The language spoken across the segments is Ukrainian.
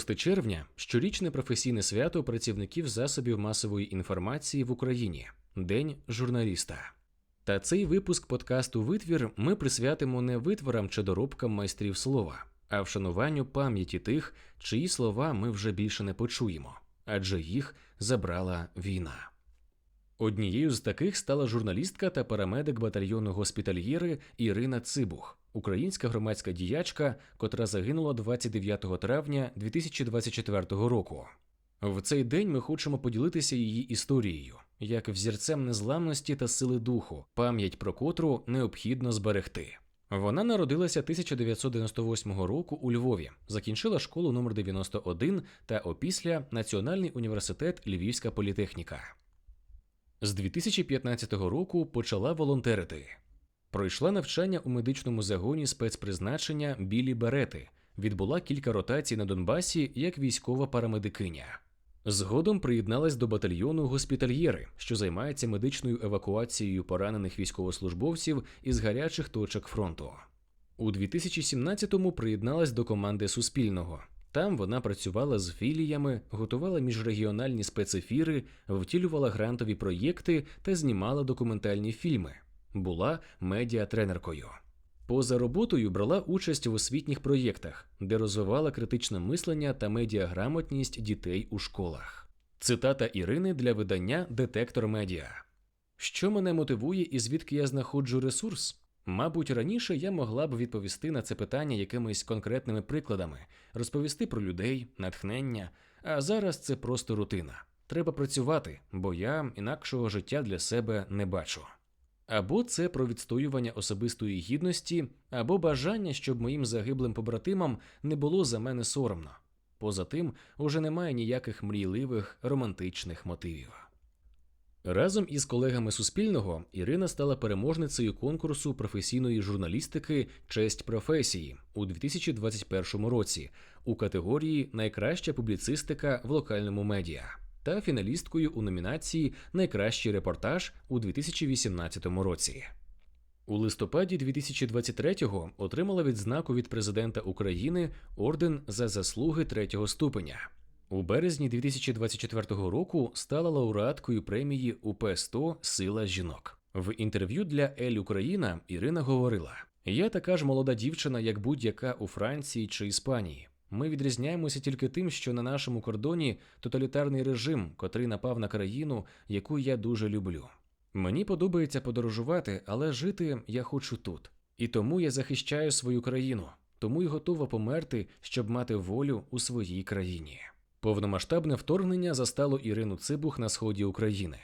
6 червня щорічне професійне свято працівників засобів масової інформації в Україні День журналіста. Та цей випуск подкасту Витвір ми присвятимо не витворам чи доробкам майстрів слова, а вшануванню пам'яті тих, чиї слова ми вже більше не почуємо, адже їх забрала війна. Однією з таких стала журналістка та парамедик батальйону госпітальєри Ірина Цибух, українська громадська діячка, котра загинула 29 травня 2024 року. В цей день ми хочемо поділитися її історією, як взірцем незламності та сили духу, пам'ять про котру необхідно зберегти. Вона народилася 1998 року у Львові, закінчила школу номер 91 та опісля Національний університет Львівська політехніка. З 2015 року почала волонтерити. Пройшла навчання у медичному загоні спецпризначення білі берети, відбула кілька ротацій на Донбасі як військова парамедикиня. Згодом приєдналась до батальйону госпітальєри, що займається медичною евакуацією поранених військовослужбовців із гарячих точок фронту. У 2017-му приєдналась до команди Суспільного. Там вона працювала з філіями, готувала міжрегіональні спецефіри, втілювала грантові проєкти та знімала документальні фільми. Була медіатренеркою. Поза роботою брала участь в освітніх проєктах, де розвивала критичне мислення та медіаграмотність дітей у школах. Цитата Ірини для видання Детектор Медіа. Що мене мотивує і звідки я знаходжу ресурс? Мабуть, раніше я могла б відповісти на це питання якимись конкретними прикладами, розповісти про людей, натхнення, а зараз це просто рутина. Треба працювати, бо я інакшого життя для себе не бачу. Або це про відстоювання особистої гідності, або бажання, щоб моїм загиблим побратимам не було за мене соромно. Поза тим, уже немає ніяких мрійливих романтичних мотивів. Разом із колегами Суспільного Ірина стала переможницею конкурсу професійної журналістики Честь професії у 2021 році у категорії Найкраща публіцистика в локальному медіа та фіналісткою у номінації Найкращий репортаж у 2018 році. У листопаді 2023-го отримала відзнаку від президента України орден за заслуги третього ступеня. У березні 2024 року стала лауреаткою премії УП 100 Сила жінок. В інтерв'ю для Ель Україна Ірина говорила: Я така ж молода дівчина, як будь-яка у Франції чи Іспанії. Ми відрізняємося тільки тим, що на нашому кордоні тоталітарний режим, котрий напав на країну, яку я дуже люблю. Мені подобається подорожувати, але жити я хочу тут. І тому я захищаю свою країну, тому й готова померти, щоб мати волю у своїй країні. Повномасштабне вторгнення застало Ірину Цибух на сході України.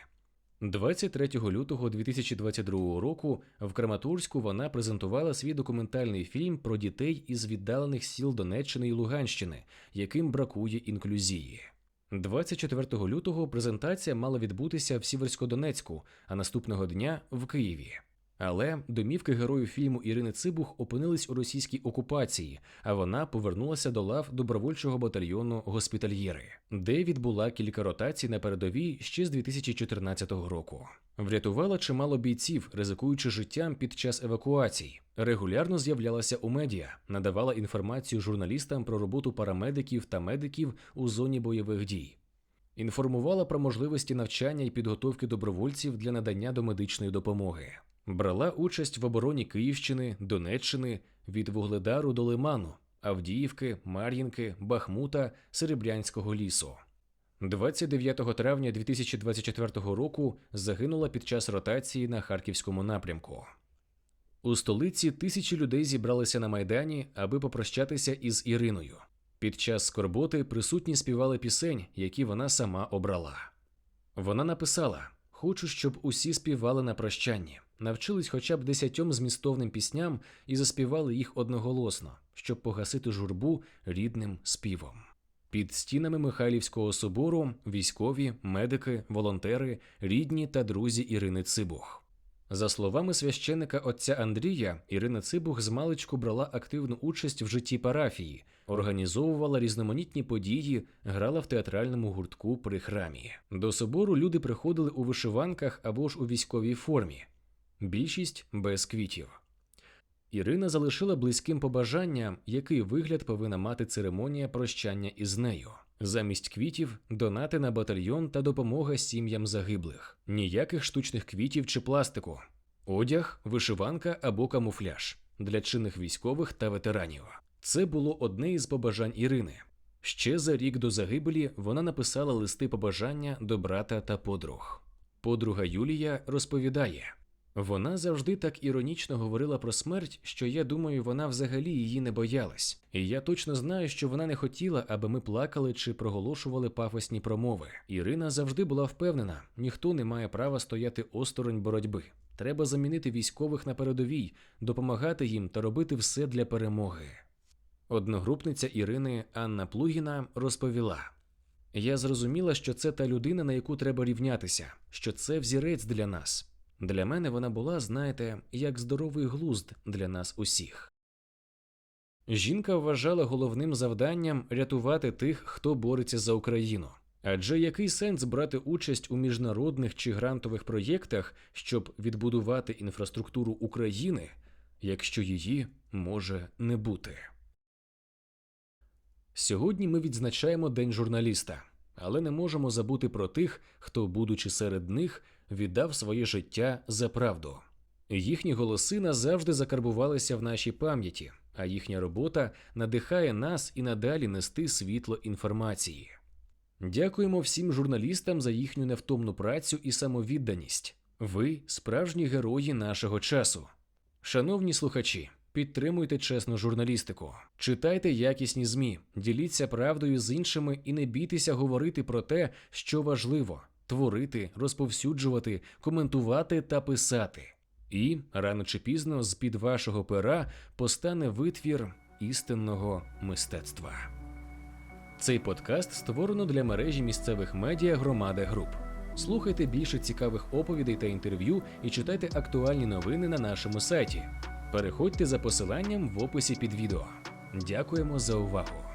23 лютого 2022 року в Краматорську вона презентувала свій документальний фільм про дітей із віддалених сіл Донеччини і Луганщини, яким бракує інклюзії. 24 лютого презентація мала відбутися в Сіверськодонецьку, а наступного дня в Києві. Але домівки героїв фільму Ірини Цибух опинились у російській окупації, а вона повернулася до лав добровольчого батальйону госпітальєри, де відбула кілька ротацій на передовій ще з 2014 року. Врятувала чимало бійців, ризикуючи життям під час евакуацій. Регулярно з'являлася у медіа, надавала інформацію журналістам про роботу парамедиків та медиків у зоні бойових дій. Інформувала про можливості навчання і підготовки добровольців для надання домедичної допомоги. Брала участь в обороні Київщини, Донеччини від Вугледару до Лиману, Авдіївки, Мар'їнки, Бахмута, Серебрянського лісу. 29 травня 2024 року загинула під час ротації на харківському напрямку. У столиці тисячі людей зібралися на майдані, аби попрощатися із Іриною. Під час скорботи присутні співали пісень, які вона сама обрала. Вона написала: Хочу, щоб усі співали на прощанні навчились хоча б десятьом змістовним пісням і заспівали їх одноголосно, щоб погасити журбу рідним співом. Під стінами Михайлівського собору військові, медики, волонтери, рідні та друзі Ірини Цибух. За словами священника отця Андрія, Ірина Цибух з маличку брала активну участь в житті парафії, організовувала різноманітні події, грала в театральному гуртку при храмі. До собору люди приходили у вишиванках або ж у військовій формі більшість без квітів. Ірина залишила близьким побажання, який вигляд повинна мати церемонія прощання із нею. Замість квітів донати на батальйон та допомога сім'ям загиблих, ніяких штучних квітів чи пластику, одяг, вишиванка або камуфляж для чинних військових та ветеранів. Це було одне із побажань Ірини. Ще за рік до загибелі вона написала листи побажання до брата та подруг. Подруга Юлія розповідає: вона завжди так іронічно говорила про смерть, що я думаю, вона взагалі її не боялась. І я точно знаю, що вона не хотіла, аби ми плакали чи проголошували пафосні промови. Ірина завжди була впевнена, ніхто не має права стояти осторонь боротьби. Треба замінити військових на передовій, допомагати їм та робити все для перемоги. Одногрупниця Ірини Анна Плугіна розповіла: Я зрозуміла, що це та людина, на яку треба рівнятися, що це взірець для нас. Для мене вона була, знаєте, як здоровий глузд для нас усіх. Жінка вважала головним завданням рятувати тих, хто бореться за Україну. Адже який сенс брати участь у міжнародних чи грантових проєктах, щоб відбудувати інфраструктуру України, якщо її може не бути? Сьогодні ми відзначаємо День журналіста, але не можемо забути про тих, хто, будучи серед них, віддав своє життя за правду. Їхні голоси назавжди закарбувалися в нашій пам'яті, а їхня робота надихає нас і надалі нести світло інформації. Дякуємо всім журналістам за їхню невтомну працю і самовідданість. Ви справжні герої нашого часу. Шановні слухачі, підтримуйте чесну журналістику, читайте якісні ЗМІ, діліться правдою з іншими і не бійтеся говорити про те, що важливо творити, розповсюджувати, коментувати та писати. І рано чи пізно з під вашого пера постане витвір істинного мистецтва. Цей подкаст створено для мережі місцевих медіа Громада Груп. Слухайте більше цікавих оповідей та інтерв'ю і читайте актуальні новини на нашому сайті. Переходьте за посиланням в описі під відео. Дякуємо за увагу!